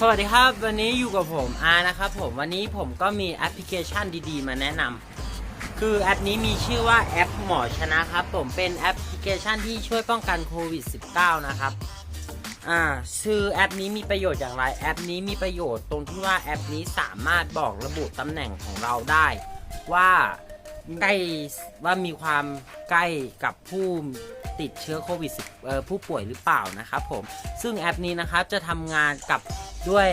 สวัสดีครับ วันนี้อยู่กับผมอานะครับผมวันนี้ผมก็มีแอปพลิเคชันดีๆ มาแนะนำคือแอปนี้มีชื่อว่าแอปหมอชนะครับผมเป็นแอปพลิเคชันที่ช่วยป้องกันโควิด -19 นะครับอ่าชื่อแอปนี้มีประโยชน์อย่างไรแอปนี้มีประโยชน์ตรงที่ว่าแอปนี้สามารถบอกระบุตำแหน่งของเราได้ ว่าใกล้ว่ามีความใกล้กับผู้ ติดเชื้อโควิด10เอ่อผู้ป่วยหรือเปล่านะครับผมซึ่งแอปนี้นะครับจะทำงานกับด้วย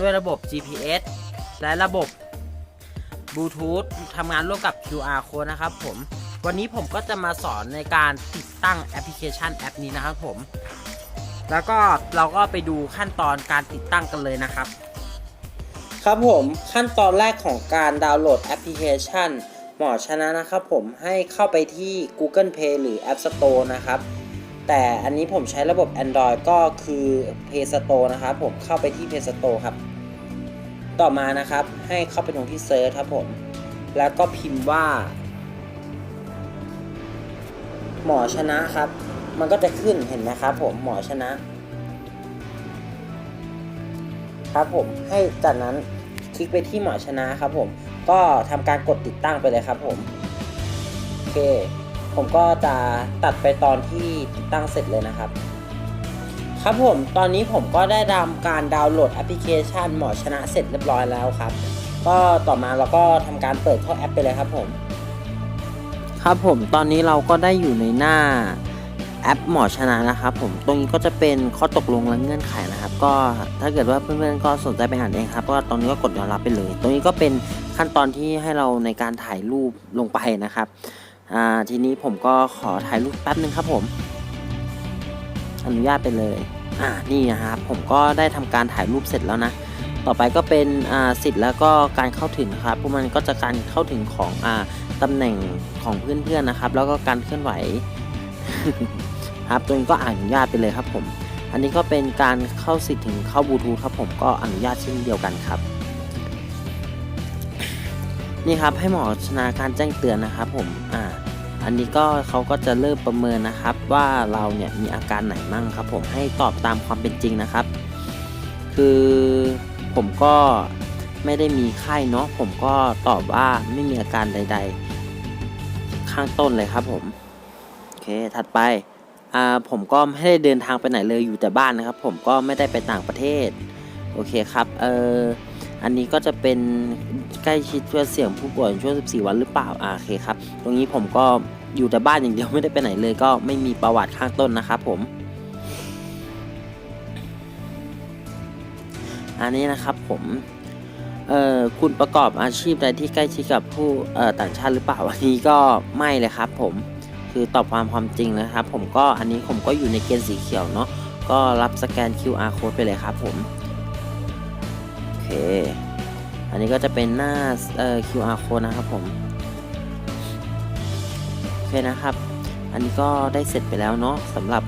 ด้วยระบบ GPS และระบบบลูทูธทำงานร่วมกับ QR code นะครับผมวันนี้ผมก็จะมาสอนในการติดตั้งแอปพลิเคชันแอปนี้นะครับผม แล้วก็เราก็ไปดูขั้นตอนการติดตั้งกันเลยนะครับ ครับผมขั้นตอนแรกของการดาวน์โหลดแอปพลิเคชัน หมอชนะนะครับผมให้เข้าไปที่ Google Play หรือ App Store นะครับ แต่อันนี้ผมใช้ระบบ Android ก็คือ Play Store นะครับผมเข้าไปที่ Play Store ครับ ต่อมานะครับให้เข้าไปตรงที่ Search ครับผม แล้วก็พิมพ์ว่า หมอชนะครับ มันก็จะขึ้นเห็นไหมครับผมหมอชนะครับผมให้จากนั้นคลิกไปที่หมอชนะครับผม ก็ทำการกดติดตั้งไปเลยครับผมโอเค ผมก็จะตัดไปตอนที่ติดตั้งเสร็จเลยนะครับ ครับผมตอนนี้ผมก็ได้ทำการดาวน์โหลดแอปพลิเคชันหมอชนะเสร็จเรียบร้อยแล้วครับ ก็ต่อมาเราก็ทำการเปิดเข้าแอปไปเลยครับผม ครับผมตอนนี้เราก็ได้อยู่ในหน้า แอปหมอชนะนะครับผมตรงนี้ก็จะเป็นข้อตกลงและเงื่อนไขนะครับ ก็ถ้าเกิดว่าเพื่อนๆก็สนใจไปอ่านเองครับก็ตรงนี้ก็กดยอมรับไปเลย ตรงนี้ก็เป็นขั้นตอนที่ให้เราในการถ่ายรูปลงไปนะครับอ่าทีนี้ผมก็ขอถ่ายรูปแป๊บนึงครับผม อนุญาตไปเลยอ่านี่นะครับผมก็ได้ทำการถ่ายรูปเสร็จแล้วนะต่อไปก็เป็นสิทธิ์แล้วก็การเข้าถึงครับพวกมันก็จะการเข้าถึงของอ่าตำแหน่งของเพื่อนๆนะครับ แล้วก็การเคลื่อนไหว ครับตัวนี้ก็อนุญาตไปเลยครับผม อันนี้ก็เป็นการเข้าสิทธิ์ถึงเข้าบลูทูธครับผมก็อนุญาตเช่นเดียวกันครับ นี่ครับให้หมอชนาการแจ้งเตือนนะครับผมอ่าอันนี้ก็เขาก็จะเริ่มประเมินนะครับ ว่าเราเนี่ยมีอาการไหนมั่งครับ ผมให้ตอบตามความเป็นจริงนะครับ คือผมก็ไม่ได้มีไข้เนาะผมก็ตอบว่าไม่มีอาการใด ๆ ข้างต้นเลยครับผม ถัดไปอ่าผมก็ไม่ได้เดินทางไปไหนเลยอยู่แต่บ้านนะครับ ผมก็ไม่ได้ไปต่างประเทศ โอเคครับเอออันนี้ก็จะเป็นใกล้ชิดเพื่อเสี่ยงผู้ป่วยช่วง14 วันหรือเปล่าอ่าโอเคครับ ตรงนี้ผมก็อยู่แต่บ้านอย่างเดียวไม่ได้ไปไหนเลย ก็ไม่มีประวัติข้างต้นนะครับผม อันนี้นะครับผมเอ่อคุณประกอบอาชีพใดที่ใกล้ชิดกับผู้เอ่อต่างชาติหรือเปล่าอันนี้ก็ไม่เลยครับผม คือตอบความความจริงนะครับ ผมก็อันนี้ผมก็อยู่ในเกณฑ์สีเขียวเนาะก็รับสแกน QR code ไปเลยครับผมโอเคอันนี้ก็จะเป็นหน้าเอ่อ QR code นะครับผมโอเคนะครับ อันนี้ก็ได้เสร็จไปแล้วเนาะสำหรับ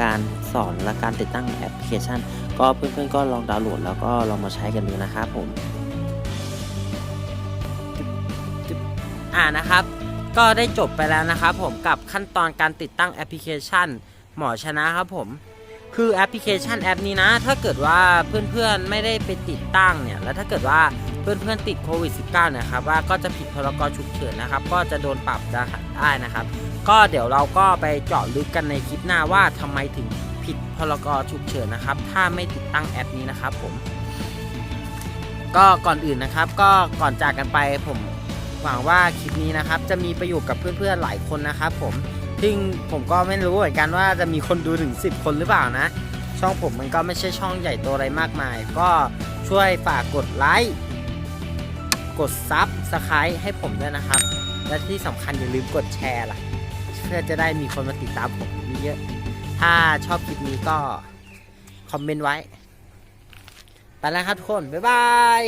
การสอนและการติดตั้งแอปพลิเคชัน ก็เพื่อนๆก็ลองดาวน์โหลดแล้วก็ลองมาใช้กันดูนะครับผมอ่านะครับ ก็ได้จบไปแล้วนะครับผมกับขั้นตอนการติดตั้งแอปพลิเคชัน หมอชนะครับผม คือแอปพลิเคชันแอปนี้นะ ถ้าเกิดว่าเพื่อนๆไม่ได้ไปติดตั้งเนี่ย แล้วถ้าเกิดว่าเพื่อนๆติดโควิด -19 เนี่ยครับว่าก็จะผิดพรกฉุกเฉินนะครับ ก็จะโดนปรับได้นะครับ ก็เดี๋ยวเราก็ไปเจาะลึกกันในคลิปหน้าว่าทำไมถึงผิดพรกฉุกเฉินนะครับ ถ้าไม่ติดตั้งแอปนี้นะครับผม ก็ก่อนอื่นนะครับ ก็ก่อนจากกันไปผม หวังว่าคลิปนี้นะครับจะมีประโยชน์กับเพื่อนๆหลายคนนะครับผมซึ่งผมก็ไม่รู้เหมือนกันว่าจะมีคนดูถึง 10 คนหรือเปล่านะ ช่องผมมันก็ไม่ใช่ช่องใหญ่โตอะไรมากมาย ก็ช่วยฝากกดไลค์กดซับสไครต์ให้ผมด้วยนะครับ และที่สำคัญอย่าลืมกดแชร์ล่ะ เพื่อจะได้มีคนมาติดตามผมเยอะๆถ้าชอบคลิปนี้ก็คอมเมนต์ไว้ ไปแล้วครับทุกคน บ๊ายบาย